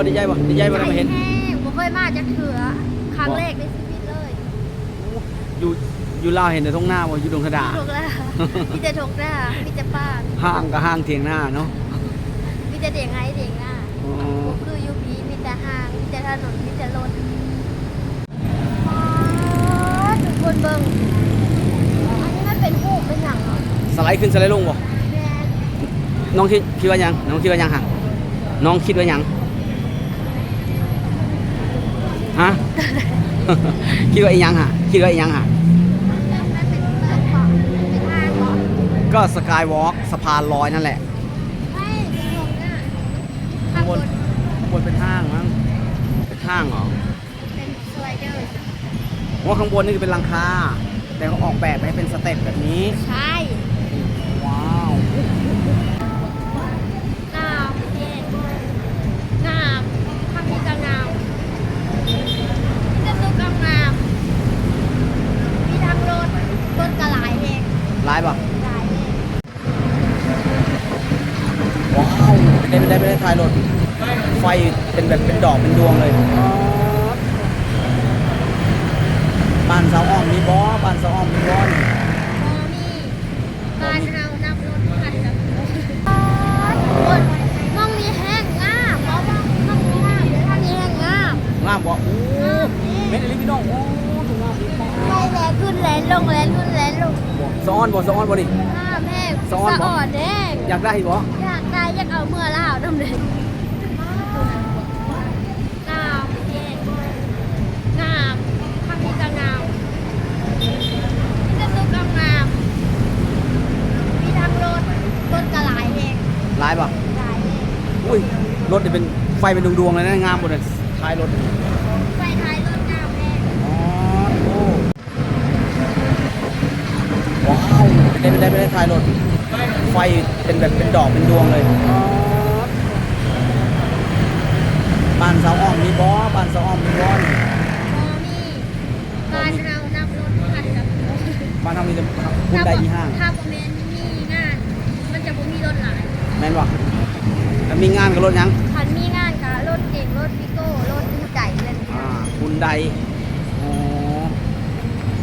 บ่ดีใจบ่ดีใจบ่ได้มาเห็นแห้งบ่เคยมาจากเถือครั้งแรกในชีวิตเลยอยู่อยู่ลาวเห็นแต่ท้องหน้าบ่อยู่ดงกระดาถูกแล้วมีแต่ถูกหน้ามีแต่ป้าห้างก็ห้างเถียงหน้าเนาะมีแต่เด็กไห้เด็กหน้าอ๋อบ่คืออยู่พีมีแต่ห้างมีแต่ถนนมีแต่รถอ๋อทุกคนเบิ่งอันนี้มันเป็นหูเป็นหยังเหรอสไลด์ขึ้นสไลด์ลงบ่แม่น้องคิดคิดว่าหยังน้องคิดว่าหยังห่างน้องคิดว่าหยังฮะ คิดว่าอีหยังฮะคิดว่าอีหยังฮะมันเป็นเปิดของเป็นห้างเหรอก็สกายวอล์กสะพานลอยนั่นแหละไม่เป็นหงอะข้างบนข้างบนเป็นห้างมั้งเป็นห้างเหรอเป็นสไลเดอร์ว่าข้างบนนี่คือเป็นหลังคาแต่เขาออกแบบให้เป็นสเต็ปแบบนี้ ใช่ ว้าว งามเย็นงามทำนี้ก็งามนี่ก็ตัวก็งามมีทางรถรถกระหลายเอง ลายป่ะหลายเองว้าวไม่ได้ไม่ได้ไม่ได้ถ่ายรถไฟเป็นแบบเป็นดอกเป็นดวงเลยบ้านเสาอ้อมมีบอบ้านเสาอ้อมมีบอมอมีบ้านเฮานำรถขันกับคนมองมีแห้งงามเพราะว่ามองมีงามเดี๋ยวถ้ามีแห้งงามงามบ่โอ้เม็ดอะไรพี่น้องโอ้ ถูกงามดีมากไล่แลขึ้นแลนลงแลนขึ้นแลนลงสะอ้อนบ่สะอ้อนบ่ดิงามแห้งซ้อนบ่สะอ่อนแห้งอยากได้บ่อยากได้อยากเอาเมื่อแล้วดำเลยงามเย็นงามทางนี้ก็งามนี่ก็ตัวก็งามมีทางรถรถกระหลายเองลายป่ะหลายเองอุ้ยรถนี่เป็นไฟเป็นดวงๆเลยนะงามหมดเลยท้ายรถ ไฟท้ายรถงามเอง อ๋อโอ้ว้าว ไม่ได้ไม่ได้ไม่ได้ถ่ายรถไฟเป็นแบบเป็นดอกเป็นดวงเลยบ้านเสาอ้อมมีบอบ้านเสาอ้อมมีบอมอมีบ้านเฮานำรถขันกับบ้านทำมีแต่คุณได้อีห้างถ้าบ่แม่นมีงาน มันจะบ่มีรถหลายแม่นบ่แล้วมีงานกับรถยังคันมีงานกับรถเก่งรถพิโก้รถผู้ใจอะไรอย่างเงี้อ่ายคุณใดอ๋อ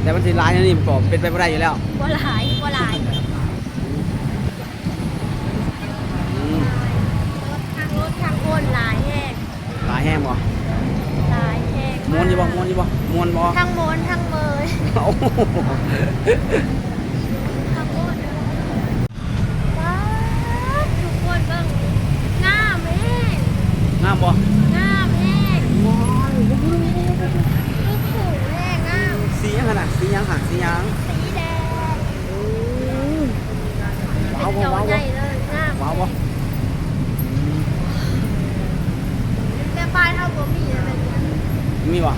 แต่มันสิร้ายนะนี่ก็เป็นไปไม่ได้อยู่แล้วบ่หลายบ่ห ลายอืมรถทางรถทางคนหลายแห้งหลายแห้งบ่หลายแห้งม้วนอยู่บ่ม้วนอยู่บ่ม้วนบ่ทั้งมวนทั้งเมยโอ้โหทั้งมวนว้าวทุกคนเบิ่งงามแห้งงามบ่งามแห้งลูกผูแห้งงามสียังขนาดสียังหักสียังสีแดง ว้าว เป็น จอว้าวใหว้าญ่วเลยงามว้าวบ่แต่ป้ายเท่าบ่มีอะไรเลยมีบ่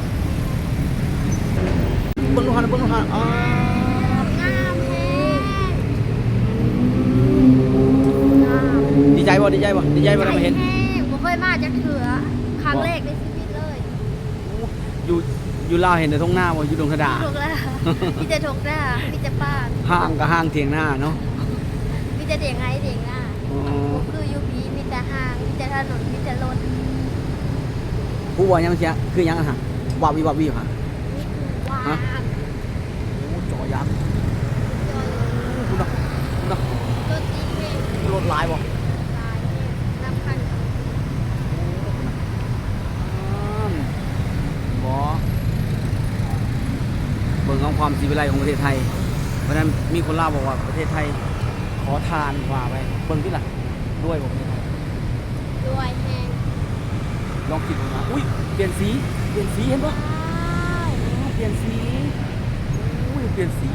เบิ่งดูหันเบิ่งดูหันอ๋องามแห้งงามดีใจบ่ดีใจบ่ดีใจบ่ได้มาเห็นแห้งบ่เคยมาจากเถือครั้งแรกในชีวิตเลย อยู่อยู่ลาวเห็นแต่ท้องหน้าบ่อยู่ดงกระดาถูกแล้วมีแต่ถูกหน้ามีแต่ป้าห้างก็ห้างเถียงหน้าเนาะมี แต่เด็กไห้เด็กหน้าอ๋อบ่คืออยู่พีมีแต่ห้างมีแต่ถนนมีแต่รถผู้ว่ายังเสียคือยังอะฮะวาบวิวาบวิวค่ะนี่คือว้าฮะวโอ้จอยักษ์จอยคุณเนาะคุณเนาะรถตีเพลงรถหลายบ่ลายน้ำคันอืมบ่เบิ่งของความสีวิไลของประเทศไทย เพราะฉะนั้นมีคนเล่าวบอกว่าประเทศไทยข อทานกว่าไปเบิ่งที่ล่ะด้วยบอกประเทศไทยด้วยแห้งลองคิดดูนะอุ้ยเปลี่ยนสีเปลี่ยนสีเห็นปะเปลี่ยนสีอุ้ยเปลี่ยนสี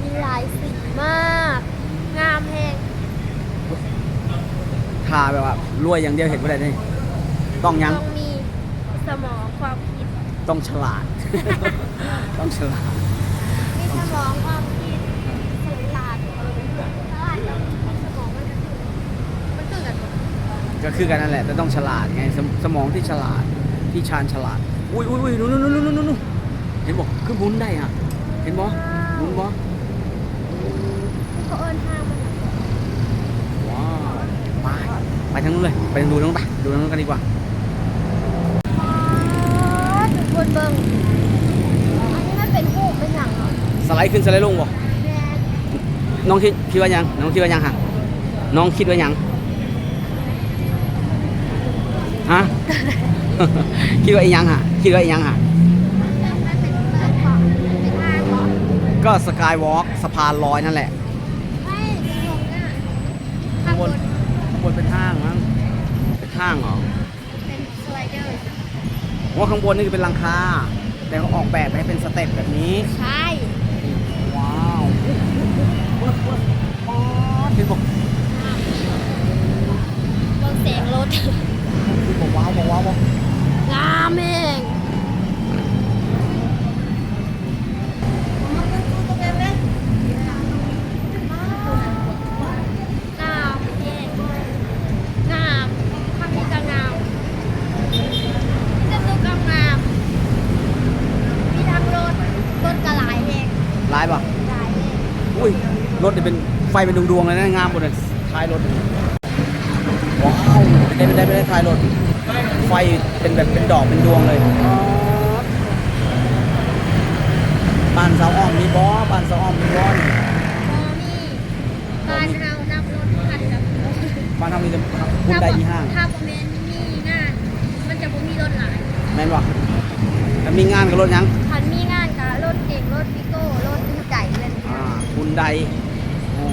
มีหลายสีมาก งามแห้งทาแบบว่ารวยอย่างเดียวเห็นไม่ได้เลยต้องยังต้องมีสมองความคิดต้องฉลาด ต้องฉลาดมีสมองความคิดฉลาดเออฉลาดกับมีสมองมันคือมันคือกันหมด ก็คือกันนั่นแหละแต่ต้องฉลาดไงสมสมองที่ฉลาดที่ชาญฉลาด อุ้ยอุ้ยอุ้ยนู่นนู่นนู่นนู่นนู่นเห็นบอกคือหมุนได้อะ เห็นบ่หมุนบ่เขาเอิญห้างมันว้าวไปไปทางนู้นเลย ไปดูทางนู้นไปดูทางนู้นกันดีกว่าทุกคนเบิ่งอันนี้มันเป็นหูเป็นอย่างเหรอสไลด์ขึ้นสไลด์ลงบ่แม่น้องคิดคิดว่ายัง น้องคิดว่ายังฮะน้องคิดว่ายัง ฮะ คิดว่าอีหยังฮะคิดว่าอีหยังฮะมันเป็นเปิดเกาะเป็นทางเกาะก็สกายวอล์กสะพานลอยนั่นแหละไม่ลงอะข้างบนข้างบนเป็นห้างมั้งเป็นห้างเหรอเป็นสไลเดอร์ว่าข้างบนนี่คือเป็นหลังคาแต่เขาออกแบบให้เป็นสเต็ปแบบนี้ ใช่ ว้าวเห็นบอกเบิ่งแสงรถ บอกว้าวบอกว้าวบอก งามเองงามเองงามทางนี้ก็งามนี่จะตึกก็งามมีทางรถรถก็หลายเอง ลายป่ะ หลายเอง อุ้ย รถเนี่ยเป็นไฟเป็นดวงๆเลยนะงามหมดเลยท้ายรถว้าวไม่ได้ไม่ได้ไม่ได้ท้ายรถ ไฟเป็นแบบเป็นดอกเป็นดวงเลยบ้านเสาอ้อมมีบอบ้านเสาอ้อมมีบอนี่พอมีบ้านเฮานับรถคันกับบ้านทำมีแต่คุณได้ยี่ห้างถ้าบ่แม่นมีงาน มันจะบ่มีรถหลายแม่นป่ะแล้วมีงานกับรถยังคันมีงานกับรถเก่งรถพิโก้รถคู่ใจเลยอ่าคุณใด อ๋อ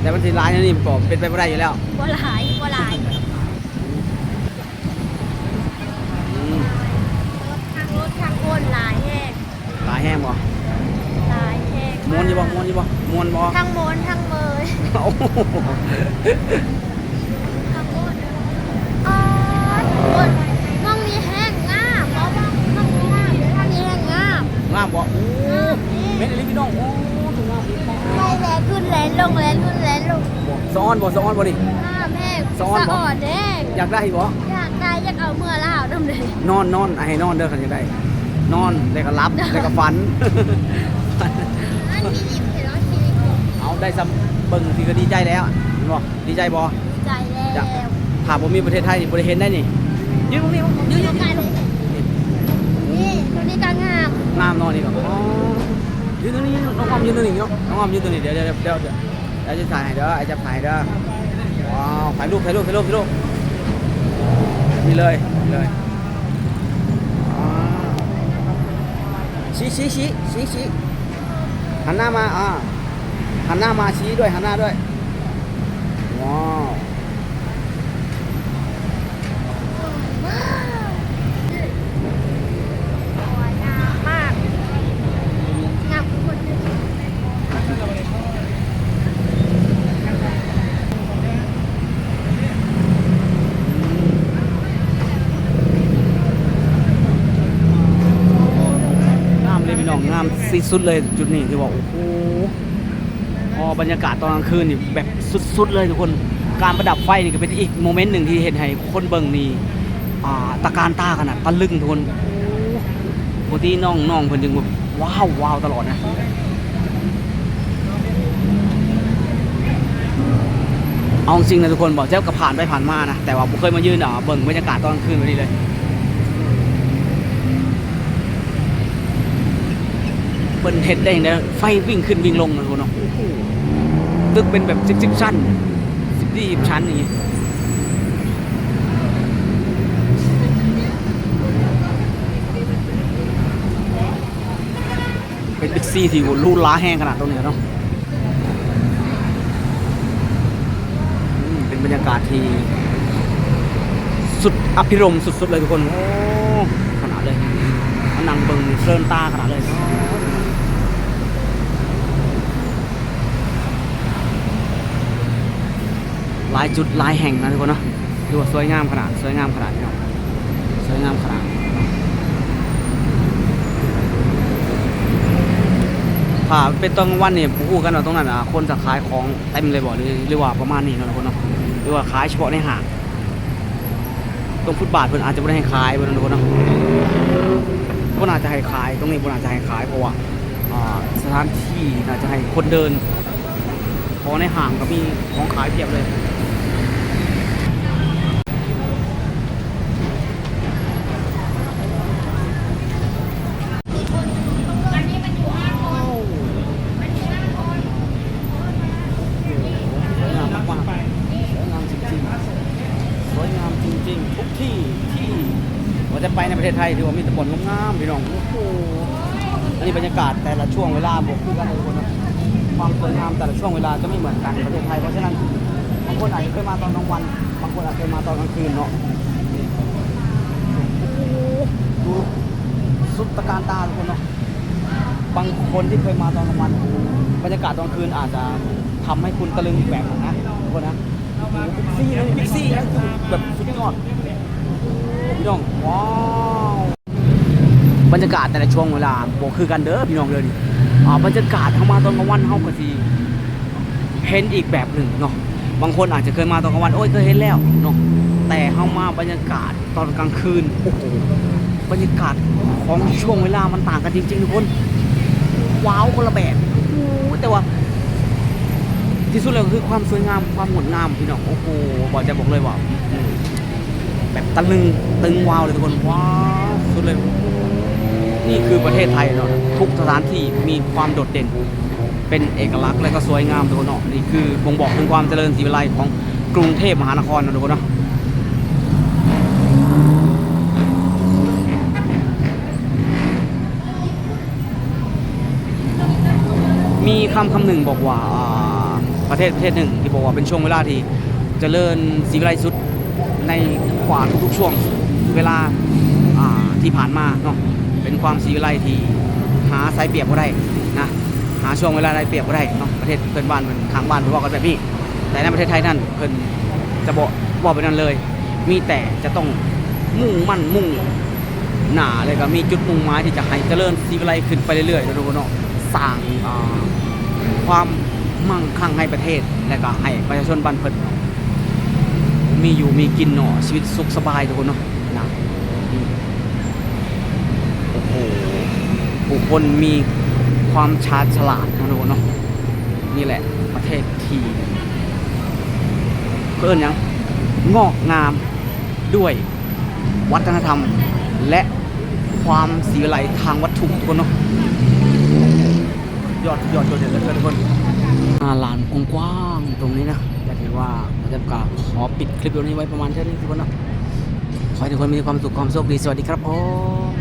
แต่มันทีร้ายนะนี่บอกเป็นไปไม่ได้อยู่แล้วบ่หลายบ่หลายอืมรถทางรถทางคนหลายแฮงหลายแห้งบ่หลายแฮงม้วนอยู่บ่ม้วนอยู่บ่ม้วนบ่ทางโมนทางเมยโอ้โหทางโมนอ๋อคนมองมีแห้งงามเพราะว่ามองมีงามทางนี้แห้งงามงามบ่โอ้เม็ดอะไรพี่น้องโอ้ ถูกงามดีบ่ไปแลขึ้นแลนลงแลนขึ้นแลนลงสะออนบ่สะออนบ่ดิงามแห้งซ้อนบ่สะอ่อนแห้งอยากได้บ่อยากได้อยากเอาเมื่อแล้วดำเลยนอนนอนอะให้นอนเด้อคันอยากได้ นอนแล้วก็รับแล้วก็ฝันอันมีลิฟต์เห็นแล้วชีวิตผมเอาได้ซ้ำเบิ่งที่ก็ดีใจแล้วเห็นบ่ดีใจบ่ใจแล้วถ้าบ่มีประเทศไทยนี่บ่ได้เห็นได้นี่ยืนตรงนี้บ่ยืนยืนกันเลยนี่ตัวนี้ก็งามงามนอนนี่ก็อ๋อ ยืนตรงนี้น้องออมยืนตรงนี้เนาะน้องออมยืนตรงนี้เดี๋ยวเดี๋ยวเดี๋ยวเดี๋ยวจะถ่ายเด้อไอ้จะถ่ายเด้อว้าวถ่ายรูปถ่ายรูปถ่ายรูปถ่ายรูปนี่เลยมีเลยชี้ชี้ชี้ชี้ชี้หันหน้ามาอ่าหันหน้ามาชี้ด้วยหันหน้าด้วยว้าวสวยงามมากงามทุกคนเลย งามเลยพี่น้องงาม ที่สุดเลยจุดนี้ที่ว่าโอ้โหพอบรรยากาศตอนกลางคืนนี่แบบสุดๆเลยทุกคนการประดับไฟนี่ก็เป็นอีกโมเมนต์หนึ่งที่เห็นให้คนเบิ่งนี่อ่าตะการตาขนาดตะลึงทุกคนปกติน้องน้องเพิ่นจึงแบบว้าวว้าวตลอดนะเอาจริงนะทุกคนบอกเจ้าก็ผ่านไปผ่านมานะแต่ว่าผมเคยมายืนเบิ่งบรรยากาศตอนกลางคืนแบบนี้เลย เปิ้นเฮ็ดได้อย่างเดียวไฟวิ่งขึ้นวิ่งลงนะคุณเนาะโอ้โหตึกเป็นแบบสิบสิบชั้นสิบยี่สิบชั้นอย่างงี้เป็นบิ๊กซีที่โหรูดล้าแห้งขนาดตรงนี้เนาะเป็นบรรยากาศที่ สุดอภิรมสุดๆเลยทุกคน โอ้ ขนาดเลยนั่งเบิ่งเพลินตาขนาดเลย หลายจุดหลายแห่งนะทุกคนเนาะดูว่าสวยงามขนาดสวยงามขนาดนี้เนาะสวยงามขนาดถ้าเป็นตอนกลางวันเนี่ยผมพูดกันว่าตรงนั้นอะคนจะขายของเต็มเลยบ่หรือหรือว่าประมาณนี้เนาะทุกคนเนาะหรือว่าขายเฉพาะในห้างตรงฟุตบาทเพิ่นอาจจะไม่ได้ให้ขายเพิ่นทุกคนเนาะเพิ่นอาจจะให้ขายตรงนี้เพิ่นอาจจะให้ขายเพราะว่าสถานที่น่าจะให้คนเดินพอในห้างก็มีของขายเพียบเลย ไปในประเทศไทยถือว่ามีแต่บ่อนงามๆพี่น้องโอ้โหอันนี้บรรยากาศแต่ละช่วงเวลาบอกคือกันเลยทุกคนนะความสวยงามแต่ละช่วงเวลาจะไม่เหมือนกันประเทศไทยเพราะฉะนั้นบางคนอาจจะเคยมาตอนกลางวันบางคนอาจจะเคยมาตอนกลางคืนเนาะดูสุดตะการตาทุกคนเนาะบางคนที่เคยมาตอนกลางวันบรรยากาศตอนคืนอาจจะทำให้คุณตะลึงอีกแบบหนึ่งนะทุกคนนะบิ๊กซี่นะบิ๊กซี่นะคือแบบสุดยอด พี่น้อง ว้าว บรรยากาศแต่ละช่วงเวลาบอกคือกันเด้อพี่น้องเด้อนี่อ่าบรรยากาศเข้ามาตอนกลางวันเฮาก็สิเห็นอีกแบบหนึ่งเนาะ บางคนอาจจะเคยมาตอนกลางวัน โอ้ยเคยเห็นแล้วเนาะ แต่เข้ามาบรรยากาศตอนกลางคืน โอ้โห บรรยากาศของช่วงเวลามันต่างกันจริงๆทุกคน ว้าวคนละแบบโอ้แต่ว่าที่สุดเลยคือความสวยงามความงดงามพี่น้องโอ้โหบอกจะบอกเลยว่า แบบตะลึงตึงว้าวเลยทุกคนว้าวสุดเลย นี่คือประเทศไทยเนาะทุกสถานที่มีความโดดเด่น เป็นเอกลักษณ์และก็สวยงามทุกคนเนาะนี่คือบ่งบอกถึงความเจริญศรีวิไลของกรุงเทพมหานครนะทุกคนเนาะมีคำคำหนึ่งบอกว่าประเทศประเทศหนึ่งที่บอกว่าเป็นช่วงเวลาที่เจริญศรีวิไลสุด ในกว่าทุกๆช่วงเวลาที่ผ่านมาเนาะเป็นความสีวิไลที่หาสายเปรียบก็ได้นะหาช่วงเวลาได้เปรียบก็ได้เนาะประเทศเพื่อนบ้านเป็นข้างบ้านเพื่อนว่ากันแบบนี้แต่ในประเทศไทยนั่นเพิ่นจะบอกบอกไปนั่นเลย มีแต่จะต้องมุ่งมั่นมุ่งหนาเลยก็มีจุดมุ่งหมายที่จะให้เจริญสีวิไลขึ้นไปเรื่อยๆนะทุกคนเนาะสร้างความมั่งคั่งให้ประเทศและก็ให้ประชาชนบ้านเพิ่น มีอยู่มีกินเนาะชีวิตสุขสบายทุกคนเนาะนะโอ้โหผู้คนมีความชาญฉลาดนะทุกคนเนาะนี่แหละประเทศที่เพื่อนยังงอกงามด้วยวัฒนธรรมและความสีวิไลทางวัตถุทุกคนเนาะยอดยอดยอดเด่นเลยทุกคนอาลานกว้างๆตรงนี้นะ ถือว่าผมจะกล่าวขอปิดคลิปตรงนี้ไว้ประมาณแค่นี้ทุกคนนะขอให้ทุกคนมีความสุขความโชคดีสวัสดีครับผม